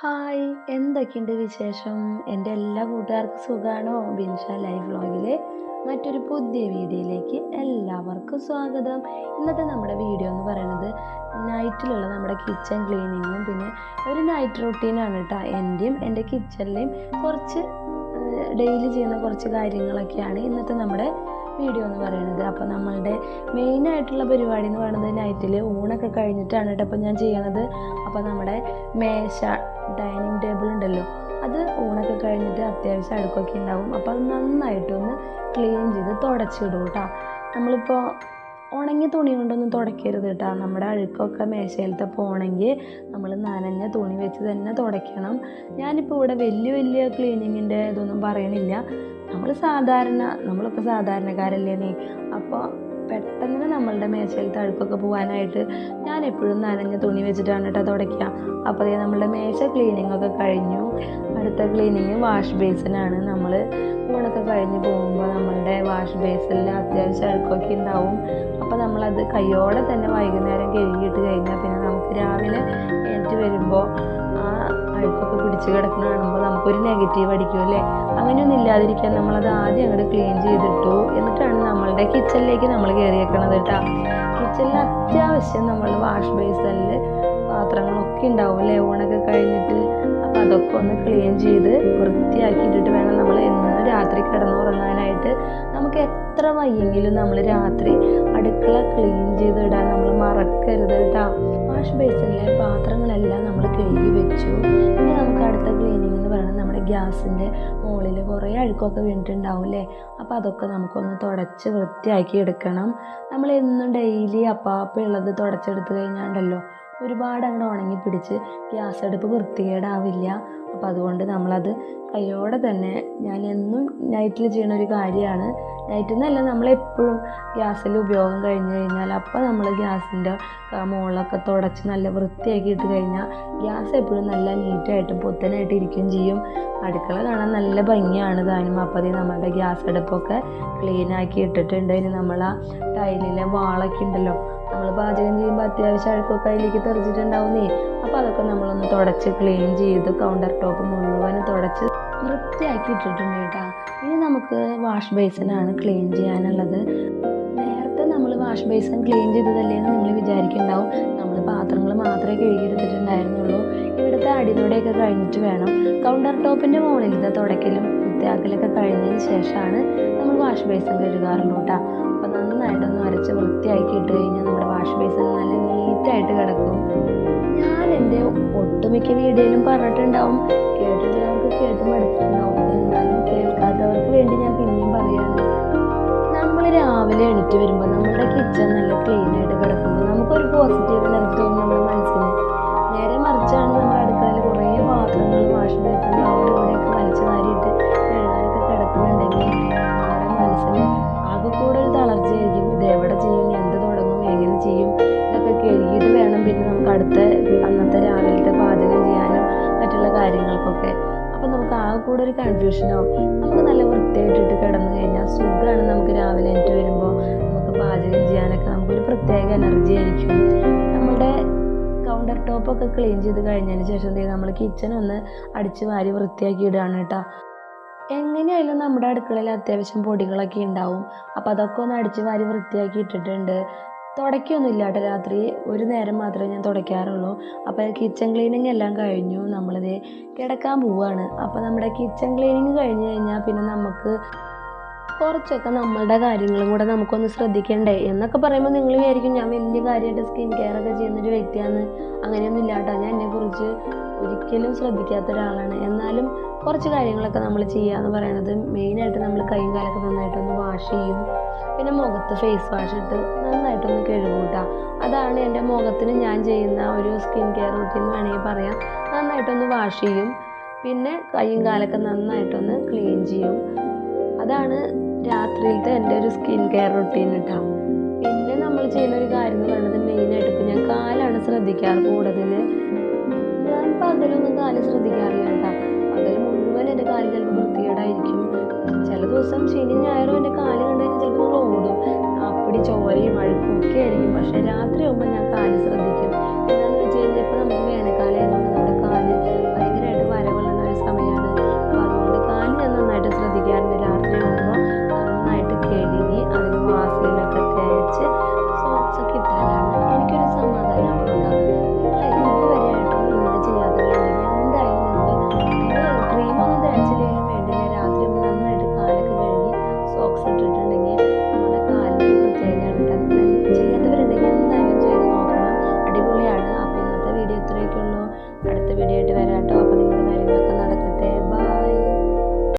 Hi എന്തൊക്കെയുണ്ട് വിശേഷം? എന്റെ എല്ലാ കൂട്ടുകാർക്കും സുഖമാണോ ബിൻഷ ലൈഫ് വ്ളോഗിലെ മറ്റൊരു പുതിയ വീഡിയോയിലേക്ക് എല്ലാവർക്കും സ്വാഗതം. ഇന്നത്തെ നമ്മുടെ വീഡിയോ എന്ന് പറയുന്നത് നൈറ്റിലുള്ള നമ്മുടെ കിച്ചൺ ക്ലീനിങ്ങും പിന്നെ ഒരു നൈറ്റ് റൊട്ടീനാണ് കേട്ടോ. എന്റെയും എന്റെ കിച്ചണിലെയും കുറച്ച് ഡെയിലി ചെയ്യുന്ന കുറച്ച് കാര്യങ്ങളൊക്കെയാണ് ഇന്നത്തെ നമ്മുടെ വീഡിയോ എന്ന് പറയുന്നത്. അപ്പോൾ നമ്മളുടെ മെയിനായിട്ടുള്ള പരിപാടി എന്ന് പറയുന്നത് നൈറ്റിൽ ഊണൊക്കെ കഴിഞ്ഞിട്ടാണ് കേട്ടോ അപ്പോൾ ഞാൻ ചെയ്യണത്. അപ്പോൾ നമ്മുടെ മേശ ഡൈനിങ് ടേബിൾ ഉണ്ടല്ലോ അത് ഊണൊക്കെ കഴിഞ്ഞിട്ട് അത്യാവശ്യം അടുക്കൊക്കെ ഉണ്ടാവും. അപ്പോൾ അത് നന്നായിട്ടൊന്ന് ക്ലീൻ ചെയ്ത് തുടച്ചിടും കേട്ടോ നമ്മളിപ്പോൾ ഉണങ്ങിയ തുണി കൊണ്ടൊന്നും തുടയ്ക്കരുത് കേട്ടോ നമ്മുടെ അഴുക്കൊക്കെ മേശയിലത്തെ പോകണമെങ്കിൽ നമ്മൾ നനഞ്ഞ തുണി വെച്ച് തന്നെ തുടയ്ക്കണം. ഞാനിപ്പോൾ ഇവിടെ വലിയ വലിയ ക്ലീനിങ്ങിന്റെ ഇതൊന്നും പറയണില്ല. നമ്മൾ സാധാരണ നമ്മളൊക്കെ സാധാരണക്കാരല്ലേ നീ? അപ്പോൾ പെട്ടെന്ന് നമ്മളുടെ മേശയിൽ അഴുക്കൊക്കെ പോകാനായിട്ട് ഞാൻ എപ്പോഴും നനഞ്ഞ തുണി വെച്ചിട്ടാണ് കേട്ടോ തുടയ്ക്കുക. അപ്പോൾ അതേ നമ്മളുടെ മേശ ക്ലീനിങ് ഒക്കെ കഴിഞ്ഞു. അടുത്ത ക്ലീനിങ് വാഷ് ബേസിനാണ് നമ്മൾ ഊണൊക്കെ കഴിഞ്ഞ് പോകുമ്പോൾ നമ്മളുടെ വാഷ് ബേസിൽ അത്യാവശ്യം അഴുക്കൊക്കെ ഉണ്ടാവും. അപ്പോൾ നമ്മളത് കയ്യോടെ തന്നെ വൈകുന്നേരം കഴുകിയിട്ട് കഴിഞ്ഞാൽ പിന്നെ നമുക്ക് രാവിലെ എഴുന്നേറ്റ് വരുമ്പോൾ പിടിച്ച് കിടക്കുന്ന കാണുമ്പോൾ നമുക്കൊരു നെഗറ്റീവ് അടിക്കും അല്ലേ? അങ്ങനെയൊന്നും ഇല്ലാതിരിക്കാൻ നമ്മളത് ആദ്യം അങ്ങോട്ട് ക്ലീൻ ചെയ്തിട്ടു. എന്നിട്ടാണ് നമ്മളുടെ കിച്ചണിലേക്ക് നമ്മൾ കയറിയേക്കണത് കേട്ടോ. കിച്ചണിൽ അത്യാവശ്യം നമ്മൾ വാഷ് ബേസിനിൽ പാത്രങ്ങളൊക്കെ ഉണ്ടാവും അല്ലേ? ഊണൊക്കെ കഴിഞ്ഞിട്ട് അപ്പോൾ അതൊക്കെ ഒന്ന് ക്ലീൻ ചെയ്ത് വൃത്തിയാക്കിയിട്ടിട്ട് വേണം നമ്മൾ എന്നും രാത്രി കിടന്നുറങ്ങാനായിട്ട്. നമുക്ക് എത്ര വയ്യെങ്കിലും നമ്മൾ രാത്രി അടുക്കള ക്ലീൻ ചെയ്തിടാൻ നമ്മൾ മറക്കരുത് കേട്ടോ. വാഷ് ബേസിനിലെ പാത്രങ്ങളെല്ലാം നമ്മൾ കഴുകി വെച്ചു. ഇനി നമുക്ക് അടുത്ത ക്ലീനിങ് എന്ന് പറയുന്നത് നമ്മുടെ ഗ്യാസിന്റെ മുകളിൽ കുറേ അഴുക്കൊക്കെ വീണിട്ടുണ്ടാവും അല്ലേ? അപ്പോൾ അതൊക്കെ നമുക്കൊന്ന് തുടച്ച് വൃത്തിയാക്കി എടുക്കണം. നമ്മൾ എന്നും ഡെയിലി അപ്പാപ്പ ഉള്ളത് തുടച്ചെടുത്ത് കഴിഞ്ഞാണ്ടല്ലോ. ഒരുപാട് അങ്ങോട്ട് ഉണങ്ങി പിടിച്ച് ഗ്യാസ് അടുപ്പ് വൃത്തികേടാവില്ല. അപ്പോൾ അതുകൊണ്ട് നമ്മളത് കൈയോടെ തന്നെ ഞാൻ എന്നും നൈറ്റിൽ ചെയ്യുന്ന ഒരു കാര്യമാണ് നൈറ്റിൽ നിന്നല്ല നമ്മളെപ്പോഴും ഗ്യാസിൽ ഉപയോഗം കഴിഞ്ഞ് കഴിഞ്ഞാൽ അപ്പോൾ നമ്മൾ ഗ്യാസിന്റെ മുകളിലൊക്കെ തുടച്ച് നല്ല വൃത്തിയാക്കി ഇട്ട് കഴിഞ്ഞാൽ ഗ്യാസ് എപ്പോഴും നല്ല നീറ്റായിട്ടും പുത്തനായിട്ട് ഇരിക്കുകയും ചെയ്യും. അടുക്കള കാണാൻ നല്ല ഭംഗിയാണ് താനും അപ്പോൾ നമ്മളുടെ ഗ്യാസ് അടുപ്പൊക്കെ ക്ലീനാക്കി ഇട്ടിട്ടുണ്ട്. ഇനി നമ്മൾ ആ ടൈലിലെ വാളൊക്കെ ഉണ്ടല്ലോ നമ്മൾ പാചകം ചെയ്യുമ്പോൾ അത്യാവശ്യം അഴുക്കൊക്കെ അതിലേക്ക് തെറിച്ചിട്ടുണ്ടാവുന്നേ. അപ്പോൾ അതൊക്കെ നമ്മളൊന്ന് തുടച്ച് ക്ലീൻ ചെയ്ത് കൗണ്ടർ ടോപ്പ് മുഴുവൻ തുടച്ച് വൃത്തിയാക്കി ഇട്ടിട്ടുണ്ട് കേട്ടോ. ഇനി നമുക്ക് വാഷ് ബേസിനാണ് ക്ലീൻ ചെയ്യാനുള്ളത്. നേരത്തെ നമ്മൾ വാഷ് ബേസിൻ ക്ലീൻ ചെയ്തതല്ലേ എന്ന് നിങ്ങൾ വിചാരിക്കുന്നുണ്ടാവും നമ്മൾ പാത്രങ്ങൾ മാത്രമേ കഴുകിയെടുത്തിട്ടുണ്ടായിരുന്നുള്ളൂ. ഇവിടുത്തെ അടിനോടെയൊക്കെ കഴിഞ്ഞിട്ട് വേണം. കൗണ്ടർ ടോപ്പിന്റെ മുകളിലത്തെ തുടക്കലും വൃത്തിയാക്കലൊക്കെ കഴിഞ്ഞതിന് ശേഷമാണ് നമ്മൾ വാഷ് ബേസിൻ കഴുകാറുള്ളൂ കേട്ടോ. അപ്പോൾ നന്നായിട്ടൊന്ന് അരച്ച് വൃത്തിയാക്കി ഇട്ട് കഴിഞ്ഞാൽ വാഷ് ബേസിൻ നല്ല നീറ്റായിട്ട് കിടക്കും. ഞാൻ എന്റെ ഒട്ടുമിക്ക വീഡിയോയിലും പറഞ്ഞിട്ടുണ്ടാവും. കേട്ടിട്ടുള്ളവർക്ക് കേട്ട് മടുത്തിട്ടുണ്ടാവും. എന്നാലും കേൾക്കാത്തവർക്ക് വേണ്ടി ഞാൻ പിന്നെയും പറയാണ്. നമ്മൾ രാവിലെ എണീറ്റ് വരുമ്പോൾ ചെയ്യും. ഇതൊക്കെ കഴുകിയിട്ട് വേണം പിന്നെ നമുക്ക് അടുത്ത അന്നത്തെ രാവിലത്തെ പാചകം ചെയ്യാനും മറ്റുള്ള കാര്യങ്ങൾക്കൊക്കെ. അപ്പം നമുക്ക് ആകെ കൂടെ ഒരു കൺഫ്യൂഷൻ ആവും. നമുക്ക് നല്ല വൃത്തിയായിട്ടിട്ട് കിടന്നു കഴിഞ്ഞാൽ സുഖമാണ് നമുക്ക് രാവിലെ എണീറ്റ് വരുമ്പോൾ നമുക്ക് പാചകം ചെയ്യാനൊക്കെ. നമുക്കൊരു പ്രത്യേക എനർജി ആയിരിക്കും. നമ്മുടെ കൗണ്ടർ ടോപ്പൊക്കെ ക്ലീൻ ചെയ്ത് കഴിഞ്ഞതിന് ശേഷം നമ്മൾ കിച്ചൺ ഒന്ന് അടിച്ച് വാരി വൃത്തിയാക്കി ഇടുകയാണ് കേട്ടോ. എങ്ങനെയായാലും നമ്മുടെ അടുക്കളയിൽ അത്യാവശ്യം പൊടികളൊക്കെ ഉണ്ടാവും. അപ്പോൾ അതൊക്കെ ഒന്ന് അടിച്ച് വാരി വൃത്തിയാക്കി ഇട്ടിട്ടുണ്ട്. തുടയ്ക്കൊന്നും ഇല്ല കേട്ടോ രാത്രി. ഒരു നേരം മാത്രമേ ഞാൻ തുടയ്ക്കാറുള്ളൂ. അപ്പോൾ കിച്ചൺ ക്ലീനിങ് എല്ലാം കഴിഞ്ഞു. നമ്മളിത് കിടക്കാൻ പോവുകയാണ് അപ്പോൾ നമ്മുടെ കിച്ചൺ ക്ലീനിങ് കഴിഞ്ഞ് കഴിഞ്ഞാൽ പിന്നെ നമുക്ക് കുറച്ചൊക്കെ നമ്മളുടെ കാര്യങ്ങളും കൂടെ നമുക്കൊന്ന് ശ്രദ്ധിക്കണ്ടേ? എന്നൊക്കെ പറയുമ്പോൾ നിങ്ങൾ വിചാരിക്കും ഞാൻ വലിയ കാര്യമായിട്ട് സ്കിൻ കെയർ ഒക്കെ ചെയ്യുന്നൊരു വ്യക്തിയാണ്. അങ്ങനെയൊന്നും ഇല്ലാട്ടോ. ഞാൻ എന്നെക്കുറിച്ച് ഒരിക്കലും ശ്രദ്ധിക്കാത്ത ഒരാളാണ്. എന്നാലും കുറച്ച് കാര്യങ്ങളൊക്കെ നമ്മൾ ചെയ്യുക എന്ന് പറയുന്നത് മെയിനായിട്ട് നമ്മൾ കൈയും കാലൊക്കെ നന്നായിട്ടൊന്ന് വാഷ് ചെയ്യും. പിന്നെ മുഖത്ത് ഫേസ് വാഷ് ഇട്ട് നന്നായിട്ടൊന്ന് കഴുകൂട്ടാ. അതാണ് എന്റെ മുഖത്തിന് ഞാൻ ചെയ്യുന്ന ഒരു സ്കിൻ കെയർ റൂട്ടീൻ എന്ന് വേണമെങ്കിൽ പറയാം. നന്നായിട്ടൊന്ന് വാഷ് ചെയ്യും. പിന്നെ കൈയും കാലൊക്കെ നന്നായിട്ടൊന്ന് ക്ലീൻ ചെയ്യും. അതാണ് രാത്രിയിലത്തെ എന്റെ ഒരു സ്കിൻ കെയർ റൊട്ടീൻ കേട്ടോ പിന്നെ നമ്മൾ ചെയ്യുന്ന ഒരു കാര്യം എന്ന് പറയുന്നത് മെയിനായിട്ട് ഇപ്പം ഞാൻ കാലാണ് ശ്രദ്ധിക്കാറ് കൂടുതൽ. ഞാൻ പകലൊന്നും കാൽ ശ്രദ്ധിക്കാറില്ല കേട്ടോ പകൽ മുഴുവൻ എന്റെ കാൽ ചിലപ്പോൾ വൃത്തികേടായിരിക്കും. ചില ദിവസം ശനി ഞായർ